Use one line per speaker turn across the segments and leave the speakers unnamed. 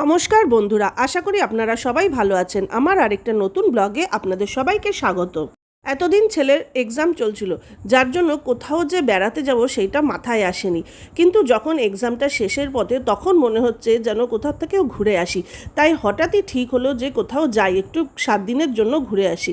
নমস্কার বন্ধুরা, আশা করি আপনারা সবাই ভালো আছেন। আমার আরেকটা নতুন ব্লগে আপনাদের সবাইকে স্বাগত। এতদিন ছেলের এক্সাম চলছিল, যার জন্য কোথাও যে বেড়াতে যাব সেইটা মাথায় আসেনি। কিন্তু যখন এক্সামটা শেষের পথে, তখন মনে হচ্ছে যেন কোথাও থেকেও ঘুরে আসি। তাই হঠাৎই ঠিক হলো যে কোথাও যাই, একটু সাত দিনের জন্য ঘুরে আসি।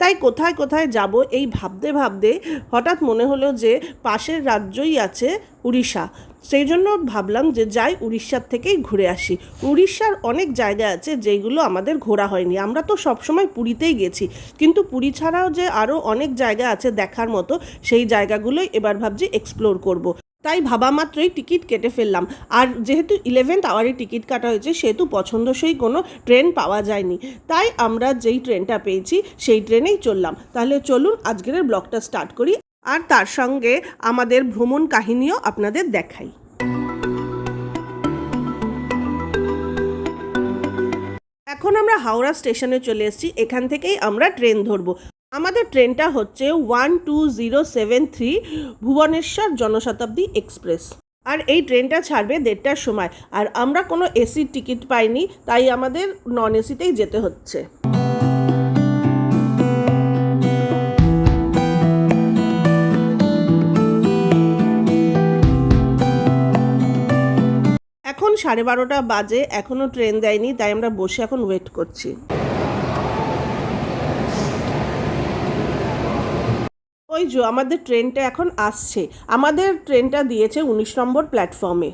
তাই কোথায় কোথায় যাব এই ভাবতে ভাবতে হঠাৎ মনে হলো যে পাশের রাজ্যই আছে উড়িষ্যা। সেই জন্য ভাবলাম যে যাই উড়িষ্যার থেকেই ঘুরে আসি। উড়িষ্যার অনেক জায়গা আছে যেগুলো আমাদের ঘোরা হয়নি। আমরা তো সবসময় পুরীতেই গেছি। কিন্তু পুরী ছাড়াও যে আরও অনেক জায়গা আছে দেখার মতো, সেই জায়গাগুলোই এবার ভাবছি এক্সপ্লোর করব। তাই ভাবা মাত্রই টিকিট কেটে ফেললাম। আর যেহেতু ইলেভেন্থ আওয়ারে টিকিট কাটা হয়েছে, সেহেতু পছন্দসই কোনো ট্রেন পাওয়া যায়নি। তাই আমরা যেই ট্রেনটা পেয়েছি, সেই ট্রেনেই চললাম। তাহলে চলুন আজকের ব্লগটা স্টার্ট করি। আর তার সঙ্গে আমাদের ভ্রমণ কাহিনীও আপনাদের দেখাই। এখন আমরা হাওড়া স্টেশনে চলে এসেছি, এখান থেকেই আমরা ট্রেন ধরবো। আমাদের ট্রেনটা হচ্ছে one two zero seven three Bhubaneswar Janshatabdi express. আর এই ট্রেনটা ছাড়বে দেড়টার সময়। আর আমরা কোনো এসির টিকিট পাইনি, তাই আমাদের নন এসিতেই যেতে হচ্ছে। সাড়ে বারোটা বাজে এখনও ট্রেন দেয়নি, তাই আমরা বসে এখন ওয়েট করছি। ওই যে, আমাদের ট্রেনটা এখন আসছে। আমাদের ট্রেনটা দিয়েছে উনিশ নম্বর প্ল্যাটফর্মে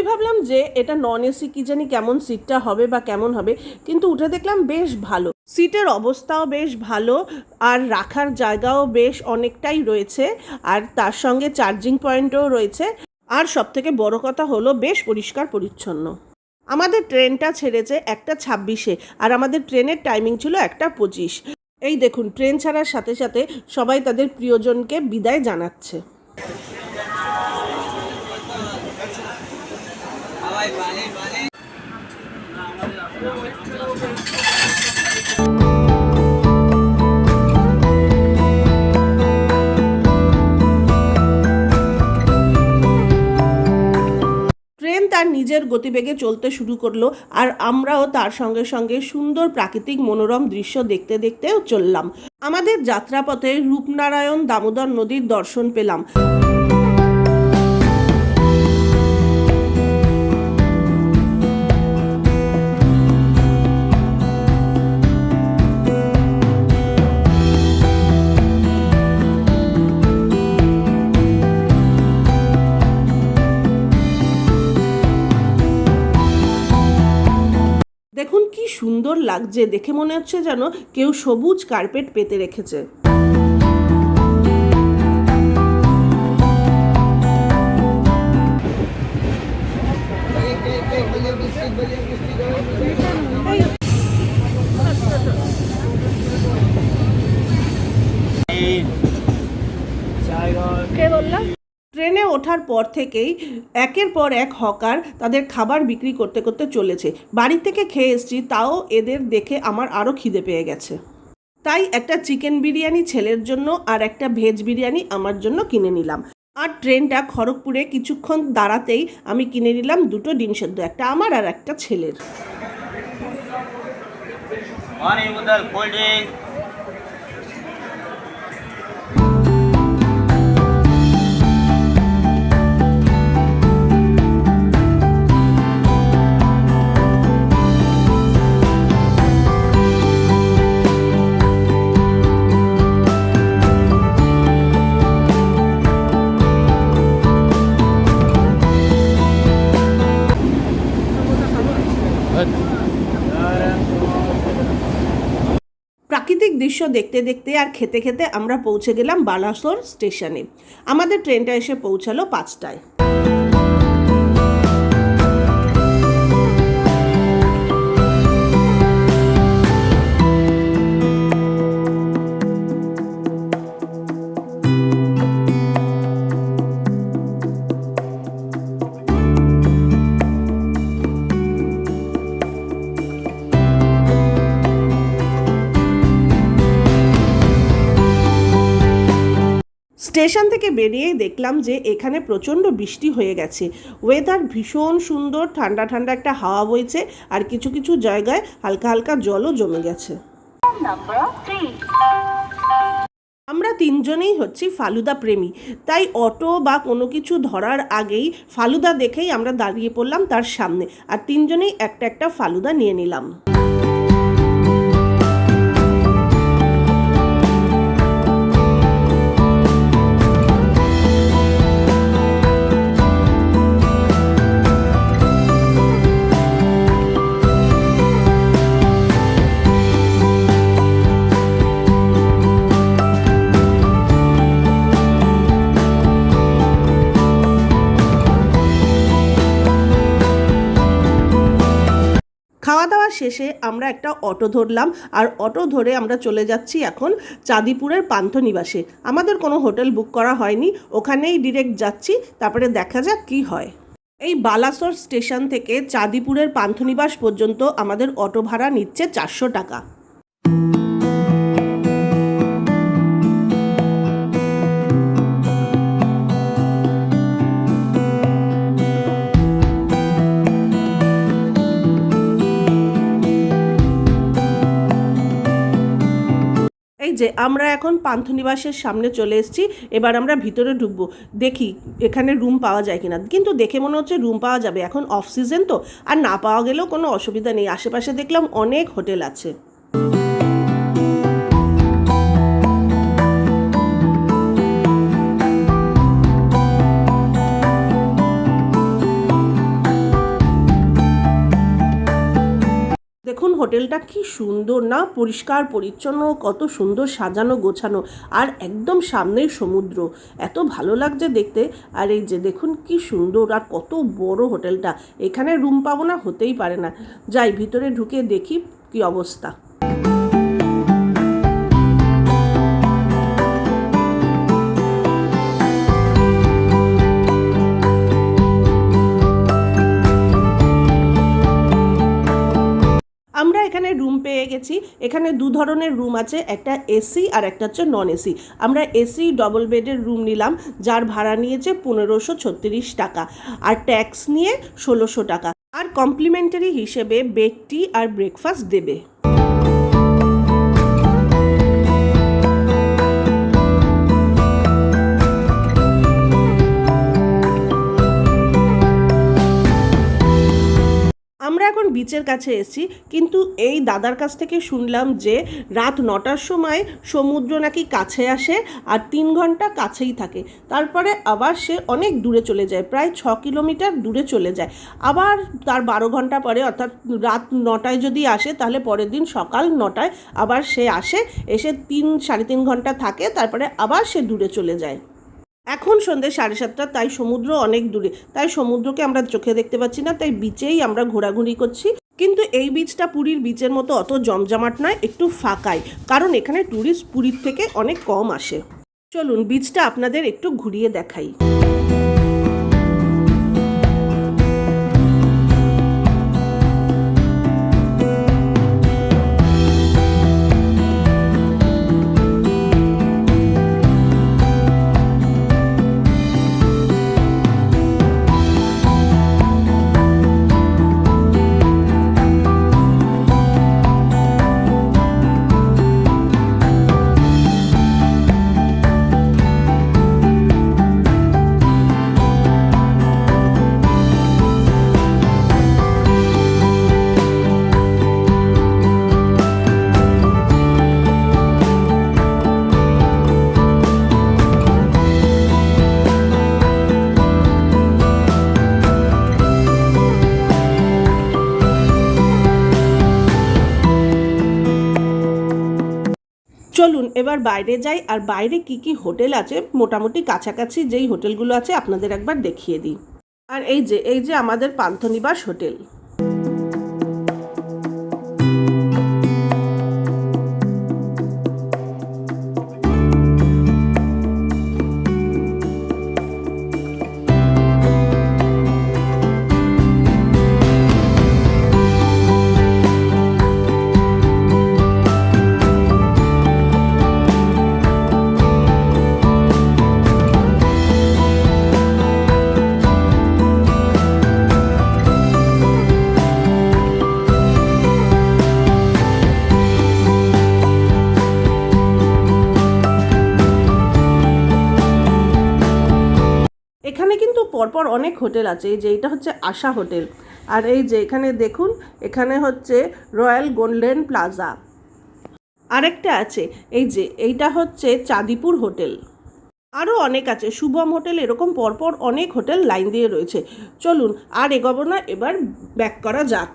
আমি ভাবলাম যে এটা নন এসি কি জানি কেমন সিটটা হবে বা কেমন হবে, কিন্তু উঠে দেখলাম বেশ ভালো। সিটের অবস্থাও বেশ ভালো, আর রাখার জায়গাও বেশ অনেকটাই রয়েছে, আর তার সঙ্গে চার্জিং পয়েন্টও রয়েছে, আর সবথেকে বড় কথা হলো বেশ পরিষ্কার পরিচ্ছন্ন। আমাদের ট্রেনটা ছেড়েছে একটা ছাব্বিশে, আর আমাদের ট্রেনের টাইমিং ছিল একটা পঁচিশ। এই দেখুন ট্রেন ছাড়ার সাথে সাথে সবাই তাদের প্রিয়জনকে বিদায় জানাচ্ছে। নিজের গতিবেগে চলতে শুরু করল আর আমরাও তার সঙ্গে সঙ্গে সুন্দর প্রাকৃতিক মনোরম দৃশ্য দেখতে দেখতেও চললাম। আমাদের যাত্রাপথে রূপনারায়ণ দামোদর নদীর দর্শন পেলাম। দেখুন কি সুন্দর লাগছে। দেখে মনে হচ্ছে যেন কেউ সবুজ কার্পেট পেতে রেখেছে। ওঠার পর থেকেই একের পর এক হকার তাদের খাবার বিক্রি করতে করতে চলেছে। বাড়ি থেকে খেয়ে এসছি, তাও এদের দেখে আমার আরও খিদে পেয়ে গেছে। তাই একটা চিকেন বিরিয়ানি ছেলের জন্য আর একটা ভেজ বিরিয়ানি আমার জন্য কিনে নিলাম। আর ট্রেনটা খড়গপুরে কিছুক্ষণ দাঁড়াতেই আমি কিনে নিলাম দুটো ডিম সেদ্ধ, একটা আমার আর একটা ছেলের। দৃশ্য দেখতে দেখতে আর খেতে খেতে আমরা পৌঁছে গেলাম বালাসোর স্টেশনে। আমাদের ট্রেনটা এসে পৌঁছালো পাঁচটায়। স্টেশন থেকে বেরিয়েই দেখলাম যে এখানে প্রচণ্ড বৃষ্টি হয়ে গেছে। ওয়েদার ভীষণ সুন্দর, ঠান্ডা ঠান্ডা একটা হাওয়া বইছে আর কিছু কিছু জায়গায় হালকা হালকা জলও জমে গেছে। আমরা তিনজনেই হচ্ছি ফালুদা প্রেমী। তাই অটো বা কোনো কিছু ধরার আগেই ফালুদা দেখেই আমরা দাঁড়িয়ে পড়লাম তার সামনে। আর তিনজনেই একটা একটা ফালুদা নিয়ে নিলাম। শেষে আমরা একটা অটো ধরলাম আর অটো ধরে আমরা চলে যাচ্ছি এখন চাঁদিপুরের পান্থনিবাসে আমাদের কোনো হোটেল বুক করা হয়নি, ওখানেই ডিরেক্ট যাচ্ছি, তারপরে দেখা যাক কি হয়। এই বালাসর স্টেশন থেকে চাঁদিপুরের পান্থনিবাস পর্যন্ত আমাদের অটো ভাড়া নিচ্ছে চারশো টাকা। যে আমরা এখন পান্থনিবাসের সামনে চলে এসেছি, এবার আমরা ভিতরে ঢুকবো। দেখি এখানে রুম পাওয়া যায় কিনা। কিন্তু দেখে মনে হচ্ছে রুম পাওয়া যাবে। এখন অফ সিজন তো, আর না পাওয়া গেলেও কোনো অসুবিধা নেই। আশেপাশে দেখলাম অনেক হোটেল আছে। হোটেলটা কি সুন্দর না পরিষ্কার, পরিচ্ছন্ন, কত সুন্দর সাজানো, গোছানো আর একদম সামনেই সমুদ্র। এত ভালো লাগছে দেখতে। আর এই যে দেখুন কি সুন্দর আর কত বড় হোটেলটা। এখানে রুম পাবো না, হতেই পারে না। যাই, ভিতরে ঢুকে দেখি কি অবস্থা। এখানে রুম পেয়ে গেছি। এখানে দু ধরনের রুম আছে, একটা এসি আর একটা হচ্ছে নন এসি আমরা এসি ডবল বেডের রুম নিলাম, যার ভাড়া নিয়েছে পনেরোশো ছত্রিশ টাকা আর ট্যাক্স নিয়ে ষোলোশো টাকা। আর কমপ্লিমেন্টারি হিসেবে বেডটি আর ব্রেকফাস্ট দেবে। এখন বিচের কাছে এসেছি, কিন্তু এই দাদার কাছ থেকে শুনলাম যে রাত নটার সময় সমুদ্র নাকি কাছে আসে আর তিন ঘণ্টা কাছেই থাকে। তারপরে আবার সে অনেক দূরে চলে যায়, প্রায় ছ কিলোমিটার দূরে চলে যায়। আবার তার বারো ঘণ্টা পরে, অর্থাৎ রাত নটায় যদি আসে, তাহলে পরের দিন সকাল নটায় আবার সে আসে, এসে তিন, সাড়ে তিন ঘণ্টা থাকে, তারপরে আবার সে দূরে চলে যায়। এখন সন্ধ্যে সাড়ে সাতটা, তাই সমুদ্র অনেক দূরে। তাই সমুদ্রকে আমরা চোখে দেখতে পাচ্ছি না, তাই বিচেই আমরা ঘোরাঘুরি করছি। কিন্তু এই বিচটা পুরীর বিচের মতো অত জমজমাট নয়, একটু ফাঁকাই। কারণ এখানে ট্যুরিস্ট পুরীর থেকে অনেক কম আসে। চলুন বিচটা আপনাদের একটু ঘুরিয়ে দেখাই। চলুন এবার বাইরে যাই, আর বাইরে কি কি হোটেল আছে? মোটামুটি কাছাকাছি যেই হোটেলগুলো আছে আপনাদের একবার দেখিয়ে দিই। আর এই যে এই যে আমাদের পান্থনিবাস হোটেল। পরপর অনেক হোটেল আছে, এই যে এটা হচ্ছে আশা হোটেল। আর এই যে এখানে দেখুন, এখানে হচ্ছে রয়্যাল গোল্ডেন প্লাজা। আরেকটা আছে, এই যে এইটা হচ্ছে চাঁদিপুর হোটেল। আরও অনেক আছে, শুভম হোটেল এরকম পরপর অনেক হোটেল লাইন দিয়ে রয়েছে। চলুন, আর এগোবো না, এবার ব্যাক করা যাক।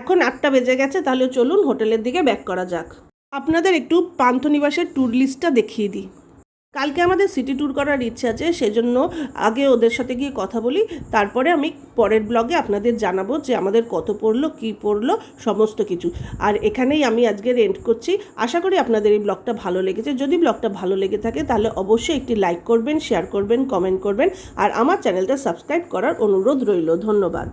এখন আটটা বেজে গেছে, তাহলে চলুন হোটেলের দিকে ব্যাক করা যাক। আপনাদের একটু পান্থনিবাসের ট্যুর লিস্টটা দেখিয়ে দিই। কালকে আমাদের সিটি ট্যুর করার ইচ্ছে আছে, সেজন্য আগে ওদের সাথে গিয়ে কথা বলি, তারপরে আমি পরের ব্লগে আপনাদের জানাব যে আমাদের কত পড়ল, কী পড়ল, সমস্ত কিছু। আর এখানেই আমি আজকে রেন্ট করছি। আশা করি আপনাদের এই ব্লগটা ভালো লেগেছে। যদি ব্লগটা ভালো লেগে থাকে, তাহলে অবশ্যই একটি লাইক করবেন শেয়ার করবেন কমেন্ট করবেন, আর আমার চ্যানেলটা সাবস্ক্রাইব করার অনুরোধ রইল। ধন্যবাদ।